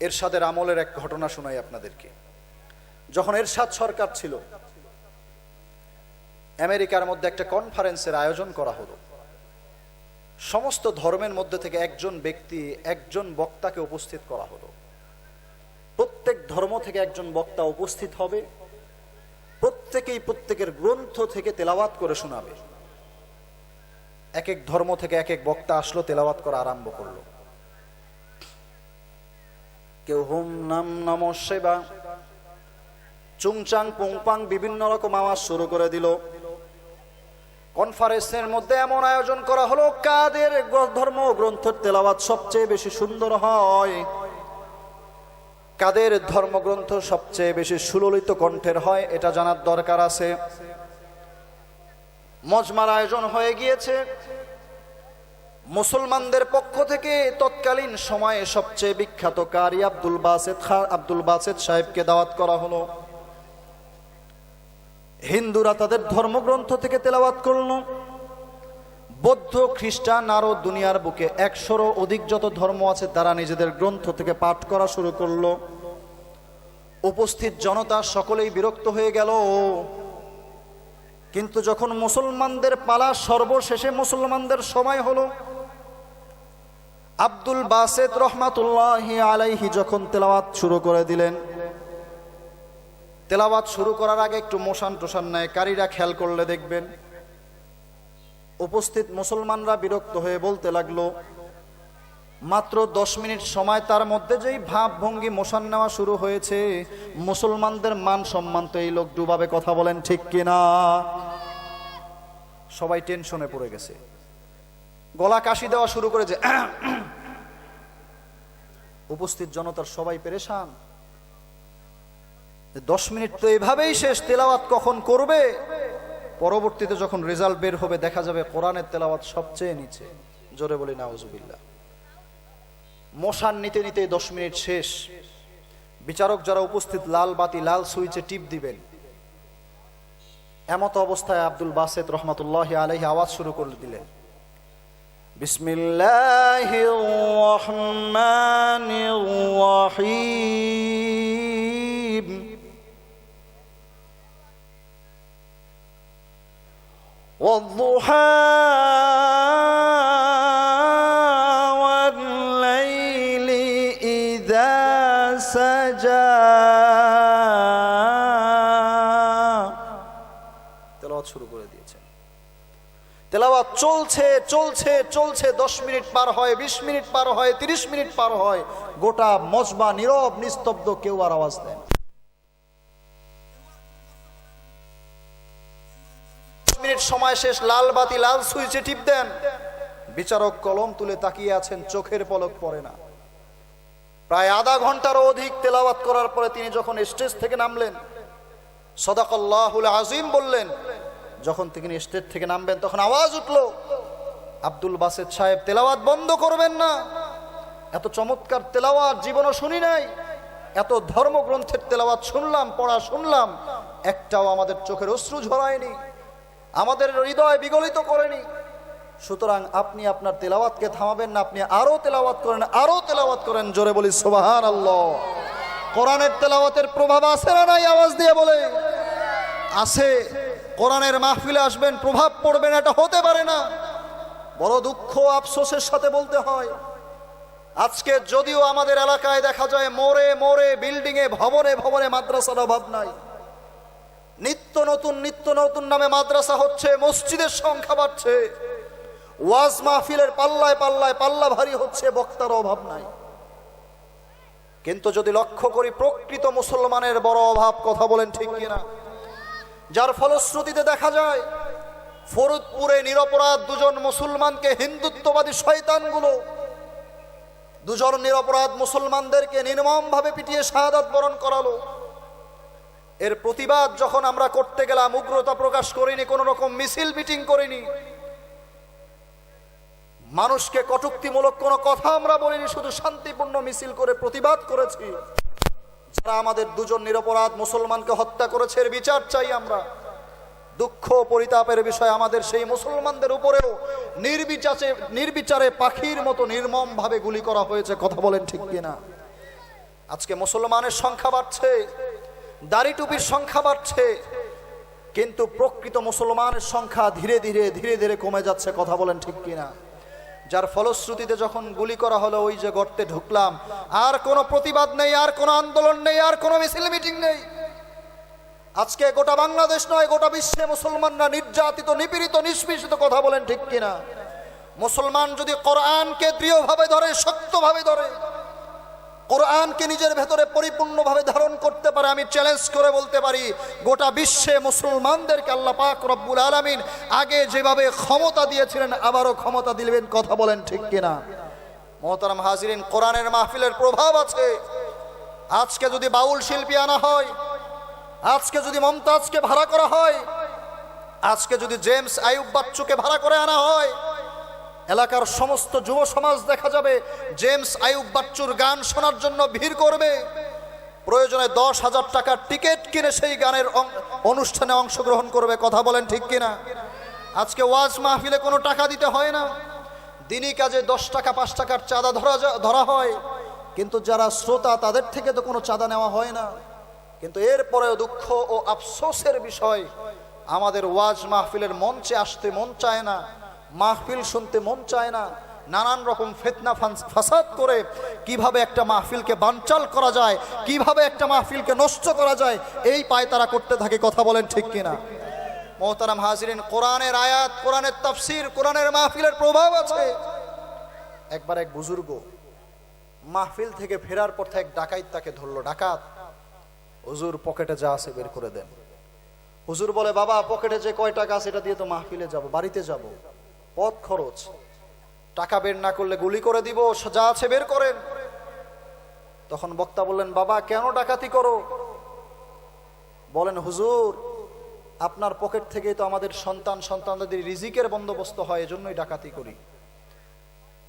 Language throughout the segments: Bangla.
এরশাদের আমলের এক ঘটনা শোনাই আপনাদেরকে। যখন এরশাদ সরকার ছিল, আমেরিকার মধ্যে একটা কনফারেন্সের আয়োজন করা হলো। সমস্ত ধর্মের মধ্যে থেকে একজন ব্যক্তি, একজন বক্তাকে উপস্থিত করা হলো। প্রত্যেক ধর্ম থেকে একজন বক্তা উপস্থিত হবে। প্রত্যেকেই প্রত্যেকের গ্রন্থ থেকে তেলাওয়াত করে শোনাবে। এক এক ধর্ম থেকে এক এক বক্তা আসলো, তেলাওয়াত করা আরম্ভ করল। কেউ হুম নাম নম সেবা চুংচাং পুংপাং বিভিন্ন রকম আওয়াজ শুরু করে দিল। কনফারেন্সের মধ্যে এমন আয়োজন করা হলো, কাদের ধর্ম গ্রন্থের তেলাওয়াত সবচেয়ে বেশি সুন্দর হয়? কাদের ধর্মগ্রন্থ সবচেয়ে বেশি সুললিত কণ্ঠের হয়, এটা জানার দরকার আছে। মজমার আয়োজন হয়ে গিয়েছে। মুসলমানদের পক্ষ থেকে তৎকালীন সময়ে সবচেয়ে বিখ্যাত কারি আব্দুল বাসেদ খা আব্দুল বাসেদ সাহেবকে দাওয়াত করা হলো। হিন্দুরা তাদের ধর্মগ্রন্থ থেকে তেলাওয়াত করল। বৌদ্ধ, খ্রিস্টান আরও দুনিয়ার বুকে একশোরও অধিক যত ধর্ম আছে তারা নিজেদের গ্রন্থ থেকে পাঠ করা শুরু করল। উপস্থিত জনতা সকলেই বিরক্ত হয়ে গেল। কিন্তু যখন মুসলমানদের পালা সর্বশেষে মুসলমানদের সময় হলো আব্দুল বাসেদ রহমাতুল্লাহ আলাইহি যখন তেলাওয়াত শুরু করে দিলেন, তেলাওয়াত শুরু করার আগে একটু মোশান টোশান নেয় কারীরা খেয়াল করলে দেখবেন, উপস্থিত মুসলমানরা বিরক্ত হয়ে বলতে লাগল, মাত্র দশ মিনিট সময় তার মধ্যে যেই ভাব ভঙ্গি মোশান নেওয়া শুরু হয়েছে, মুসলমানদের মান সম্মান তো এই লোক ডুবাবে কথা বলেন ঠিক কিনা? সবাই টেনশনে পড়ে গেছে। গলা কাশি দেওয়া শুরু করেছে। উপস্থিত জনতার সবাই পেরেশান। দশ মিনিট তো এভাবেই শেষ, তেলাওয়াত কখন করবে? পরবর্তীতে যখন রেজাল্ট বের হবে, দেখা যাবে কোরআনের তেলাওয়াত সবচেয়ে নিচে। জোরে বলি, নাউজুবিল্লাহ। মশান নিতে নিতে দশ মিনিট শেষ। বিচারক যারা উপস্থিত, লাল বাতি, লাল সুইচে টিপ দিবেন। এমত অবস্থায় আব্দুল বাসেদ রহমতুল্লাহ আলহি আওয়াজ শুরু করে দিলেন। بسم الله الرحمن الرحيم والضحى والليل إذا سجى তেলাওয়াত চলছে চলছে চলছে, দশ মিনিট পার হয়, বিশ মিনিট পার হয়, তিরিশ মিনিট পার হয়। গোটা মজবা নীরব, নিস্তব্ধ, কেউ আর আওয়াজ দেন মিনিট সময় শেষ, লাল বাতি, লাল সুইচে টিপ দেন। বিচারক কলম তুলে তাকিয়ে আছেন, চোখের পলক পড়ে না। প্রায় আধা ঘন্টারও অধিক তেলাওয়াত করার পরে তিনি যখন স্টেজ থেকে নামলেন, সদাকল্লাহুল আজিম বললেন যখন তিনি স্টেজ থেকে নামবেন, তখন আওয়াজ উঠল, আব্দুল বাসেদ সাহেব, তেলাওয়াত বন্ধ করবেন না। এত চমৎকার তেলাওয়াত, জীবনও শুনি নাই। এত ধর্মগ্রন্থের তেলাওয়াত শুনলাম, পড়া শুনলাম, একটাও আমাদের চোখের অশ্রু ঝরায়নি, আমাদের হৃদয় বিগলিত করেনি। সুতরাং আপনি আপনার তেলাওয়াতকে থামাবেন না, আপনি আরও তেলাওয়াত করেন আরও তেলাওয়াত করেন, জোরে বলি সোবাহান আল্লাহ কোরআনের তেলাওয়াতের প্রভাব আছে না নাই, আওয়াজ দিয়ে বলে? আছে। কোরআনের মাহফিলে আসবেন, প্রভাব পড়বেন এটা হতে পারে না। বড় দুঃখ আফসোসের সাথে বলতে হয়। আজকে যদিও আমাদের এলাকায় দেখা যায়, মোড়ে মোড়ে বিল্ডিং এ ভবনে ভবনে মাদ্রাসার অভাব নাই। নিত্য নতুন নিত্য নতুন নামে মাদ্রাসা হচ্ছে, মসজিদের সংখ্যা বাড়ছে। ওয়াজ মাহফিলের পাল্লায় পাল্লায় পাল্লা ভারী হচ্ছে, বক্তার অভাব নাই। কিন্তু যদি লক্ষ্য করি, প্রকৃত মুসলমানের বড় অভাব, কথা বলেন ঠিক কিনা? যার ফলশ্রুতিতে দেখা যায়, ফরিদপুরে নিরপরাধ দুজন মুসলমানকে হিন্দুত্ববাদী শয়তানগুলো, দুজন নিরপরাধ মুসলমানদেরকে নির্মমভাবে পিটিয়ে শাহাদাত বরণ করালো। এর প্রতিবাদ যখন আমরা করতে গেলাম, উগ্রতা প্রকাশ করিনি, কোনো রকম মিছিল মিটিং করিনি। মানুষকে কটুক্তিমূলক কোনো কথা আমরা বলিনি, শুধু শান্তিপূর্ণ মিছিল করে প্রতিবাদ করেছি। আমাদের দুজন নিরপরাধ মুসলমানকে হত্যা করেছে এর বিচার চাই আমরা। দুঃখ পরিতাপের বিষয় আমাদের সেই মুসলমানদের উপরেও নির্বিচারে নির্বিচারে পাখির মতো নির্মম ভাবে গুলি করা হয়েছে, কথা বলেন ঠিক কিনা? আজকে মুসলমানের সংখ্যা বাড়ছে, দাড়ি টুপির সংখ্যা বাড়ছে, কিন্তু প্রকৃত মুসলমানের সংখ্যা ধীরে ধীরে ধীরে ধীরে কমে যাচ্ছে, কথা বলেন ঠিক কিনা? যার ফলশ্রুতিতে যখন গুলি করা হলো, ওই যে গর্তে ঢুকলাম। আর কোনো প্রতিবাদ নেই, আর কোনো আন্দোলন নেই, আর কোনো মিছিল মিটিং নেই। আজকে গোটা বাংলাদেশ নয়, গোটা বিশ্বে মুসলমানরা নির্যাতিত, নিপীড়িত, নিষ্পেষিত কথা বলেন ঠিক কিনা? মুসলমান যদি কোরআনকে দৃঢ়ভাবে ধরে, শক্তভাবে ধরে, কোরআনকে নিজের ভেতরে পরিপূর্ণভাবে ধারণ করতে পারে আমি চ্যালেঞ্জ করে বলতে পারি, গোটা বিশ্বে মুসলমানদেরকে আল্লাহ পাক রব্বুল আলামিন আগে যেভাবে ক্ষমতা দিয়েছিলেন, আবারও ক্ষমতা দিলেন, কথা বলেন ঠিক কিনা? মোহতারাম হাজিরিন, কোরআনের মাহফিলের প্রভাব আছে। আজকে যদি বাউল শিল্পী আনা হয়, আজকে যদি মমতাজকে ভাড়া করা হয়, আজকে যদি জেমস আয়ুব বাচ্চুকে ভাড়া করে আনা হয়, এলাকার সমস্ত যুব সমাজ দেখা যাবে, জেমস আয়ুব বাচ্চুর গান শোনার জন্য ভিড় করবে। প্রয়োজনে দশ হাজার টাকার টিকিট কিনে সেই গানের অনুষ্ঠানে অংশগ্রহণ করবে, কথা বলেন ঠিক কিনা? আজকে ওয়াজ মাহফিলে কোনো টাকা দিতে হয় না। দিনই কাজে দশ টাকা, পাঁচ টাকার চাঁদা ধরা ধরা হয়। কিন্তু যারা শ্রোতা, তাদের থেকে তো কোনো চাঁদা নেওয়া হয় না। কিন্তু এরপরেও দুঃখ ও আফসোসের বিষয়, আমাদের ওয়াজ মাহফিলের মঞ্চে আসতে মন চায় না, মাহফিল শুনতে মন চায় না। নানান রকম ফেতনা ফাসাদ করে কীভাবে একটা মাহফিলকে বানচাল করা যায়, কীভাবে একটা মাহফিলকে নষ্ট করা যায়, এই পায় তারা করতে থাকে, কথা বলেন ঠিক কিনা? মোহতারাম হাজিরিন, কোরআনের আয়াত, কোরআনের তাফসির, কোরআনের মাহফিলের প্রভাব আছে। একবার এক বুজুর্গ মাহফিল থেকে ফেরার পর এক ডাকাইত তাকে ধরলো, ডাকাত, হুজুর পকেটে যা আছে বের করে দেন। হুজুর বলে, বাবা, পকেটে যে কয় টাকা আছে, এটা দিয়ে তো মাহফিলে যাব, বাড়িতে যাব। পথ খরচ টাকা বের না করলে গুলি করে দিব, যা আছে বের করেন। তখন বক্তা বললেন, বাবা, কেন ডাকাতি করো? বলেন, হুজুর, আপনার পকেট থেকেই তো আমাদের সন্তান সন্তানদের রিজিকের বন্দোবস্ত হয়, এজন্যই ডাকাতি করি।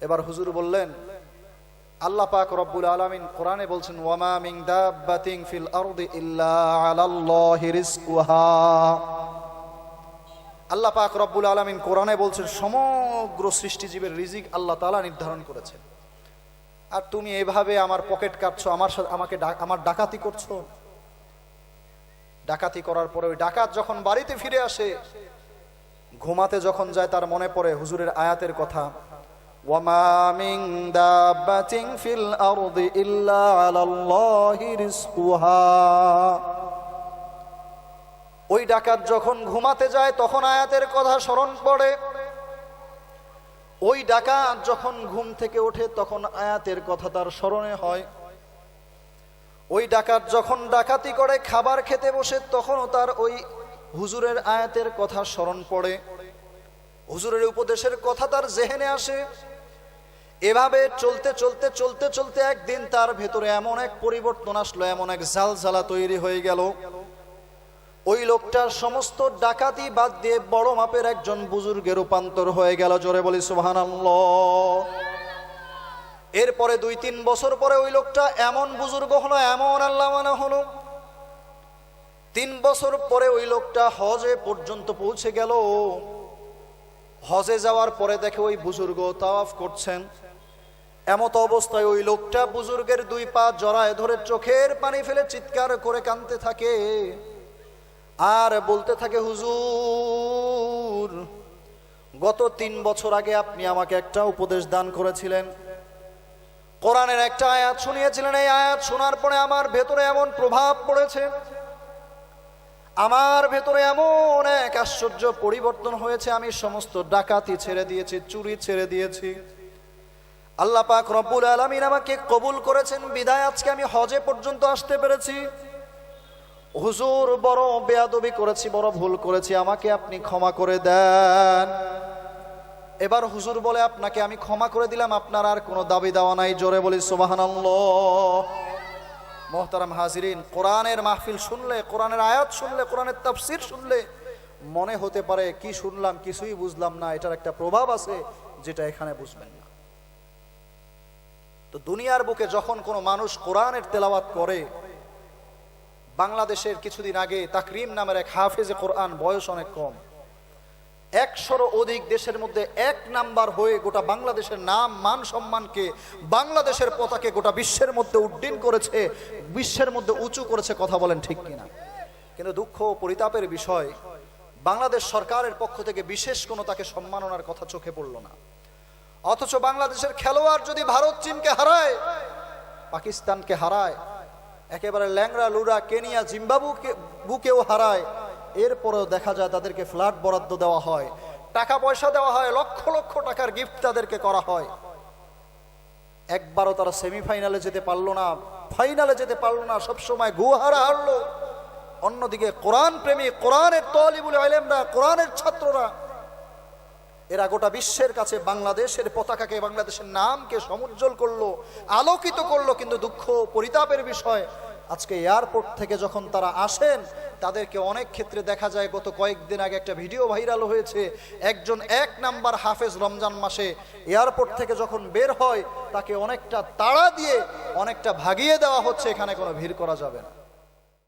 এবার হুজুর বললেন, আল্লাহ পাক রব্বুল আলামিন কোরআনে বলছেন, ওয়ামা মিন দাব্বাতিন ফিল আরদি ইল্লা আলাল্লাহি রিজকুহা। আল্লাহ পাক রব্বুল আলামিন কোরআনে বলছেন, সমগ্র সৃষ্টিজীবের রিজিক আল্লাহ তালা নির্ধারণ করেছেন। আর তুমি এভাবে আমার পকেট কাটছো, আমার সাথে আমাকে আমার ডাকাতি করছ? ডাকাতি করার পরে ওই ডাকাত যখন বাড়িতে ফিরে আসে, ঘুমাতে যখন যায় তার মনে পড়ে হুজুরের আয়াতের কথা, ওয়ামা ফিল আরদি ইল্লা ওই ডাকাত যখন ঘুমাতে যায়, তখন আয়াতের কথা স্মরণ পড়ে। ওই ডাকাত যখন ঘুম থেকে ওঠে, তখন আয়াতের কথা তার স্মরণে হয়। ওই ডাকাত যখন ডাকাতি করে, খাবার খেতে বসে, তখনও তার ওই হুজুরের আয়াতের কথা স্মরণ পড়ে। হুজুরের উপদেশের কথা তার জেহেনে আসে। এভাবে চলতে চলতে চলতে চলতে একদিন তার ভেতরে এমন এক পরিবর্তন আসলো, এমন এক জাল জালজালা তৈরি হয়ে গেল। ওই লোকটার সমস্ত ডাকাতি বাদ দিয়ে বড় মাপের একজন বুজুর্গে রূপান্তর হয়ে গেল, জোরে বলি সুবহান এরপরে দুই তিন বছর পরে ওই লোকটা এমন বুজুর্গ হলো, এমন আল্লাহ মানে হলো। তিন বছর পরে ওই লোকটা হজে পর্যন্ত পৌঁছে গেল। হজে যাওয়ার পরে দেখে ওই বুজুর্গ তাওয়াফ করছেন। এমত অবস্থায় ওই লোকটা বুজুর্গের দুই পা জড়ায় ধরে চোখের পানি ফেলে চিৎকার করে কাঁদতে থাকে। আর বলতে থাকে, হুজুর, গত তিন বছর আগে আপনি আমাকে একটা উপদেশ দান করেছিলেন। কোরআনের একটা আয়াত শুনিয়েছিলেন। এই আয়াত শোনার পরে আমার ভেতরে এমন প্রভাব পড়েছে। আমার ভেতরে এমন এক আশ্চর্য পরিবর্তন হয়েছে। আমি সমস্ত ডাকাতি ছেড়ে দিয়েছি, চুরি ছেড়ে দিয়েছি। আল্লাহ পাক রব্বুল আলমিন আমাকে কবুল করেছেন। বিদায় আজকে আমি হজে পর্যন্ত আসতে পেরেছি। হুজুর, বড় বেয়াদবি করেছি, বড় ভুল করেছি, আমাকে আপনি ক্ষমা করে দেন। এবার হুজুর বলে, আপনাকে আমি ক্ষমা করে দিলাম, আপনার আর কোনো দাবি দেওয়া নাই, জোরে বলি, সুবহানাল্লাহ। মোহতারাম হাজিরিন, কোরআনের মাহফিল শুনলে, কোরআনের আয়াত শুনলে, কোরআনের তাফসির শুনলে, মনে হতে পারে, কি শুনলাম, কিছুই বুঝলাম না, এটার একটা প্রভাব আছে, যেটা এখানে বুঝবেন না। তো দুনিয়ার বুকে যখন কোনো মানুষ কোরআনের তেলাওয়াত করে বাংলাদেশের কিছুদিন আগে তাকরিম নামের এক হাফেজে কোরআন বয়স অনেক কম। একশোরও অধিক দেশের মধ্যে এক নাম্বার হয়ে গোটা বাংলাদেশের নাম, মান সম্মানকে বাংলাদেশের পতাকে গোটা বিশ্বের মধ্যে উড্ডীন করেছে, বিশ্বের মধ্যে উঁচু করেছে কথা বলেন ঠিক কিনা। কিন্তু দুঃখ পরিতাপের বিষয়, বাংলাদেশ সরকারের পক্ষ থেকে বিশেষ কোনো তাকে সম্মাননার কথা চোখে পড়ল না। অথচ বাংলাদেশের খেলোয়াড় যদি ভারত, চীনকে হারায়, পাকিস্তানকে হারায় একেবারে ল্যাংরা লুরা, কেনিয়া, জিম্বাবুকে, বুকেও হারায়। এরপরেও দেখা যায় তাদেরকে ফ্ল্যাট বরাদ্দ দেওয়া হয়। টাকা পয়সা দেওয়া হয়, লক্ষ লক্ষ টাকার গিফট তাদেরকে করা হয়। একবারও তারা সেমিফাইনালে যেতে পারল না ফাইনালে যেতে পারল না, সবসময় গুহারা হারলো। অন্যদিকে কোরআন প্রেমী, কোরআনের তলিবুল আলেমরা কোরআনের ছাত্ররা এরা গোটা বিশ্বের কাছে বাংলাদেশের পতাকাকে, বাংলাদেশের নামকে সমুজ্জ্বল করল, আলোকিত করল, কিন্তু দুঃখ পরিতাপের বিষয়। আজকে এয়ারপোর্ট থেকে যখন তারা আসেন, তাদেরকে অনেক ক্ষেত্রে দেখা যায়, গত কয়েকদিন আগে একটা ভিডিও ভাইরাল হয়েছে। একজন এক নাম্বার হাফেজ রমজান মাসে এয়ারপোর্ট থেকে যখন বের হয়, তাকে অনেকটা তাড়া দিয়ে, অনেকটা ভাগিয়ে দেওয়া হচ্ছে, এখানে কোনো ভিড় করা যাবে না।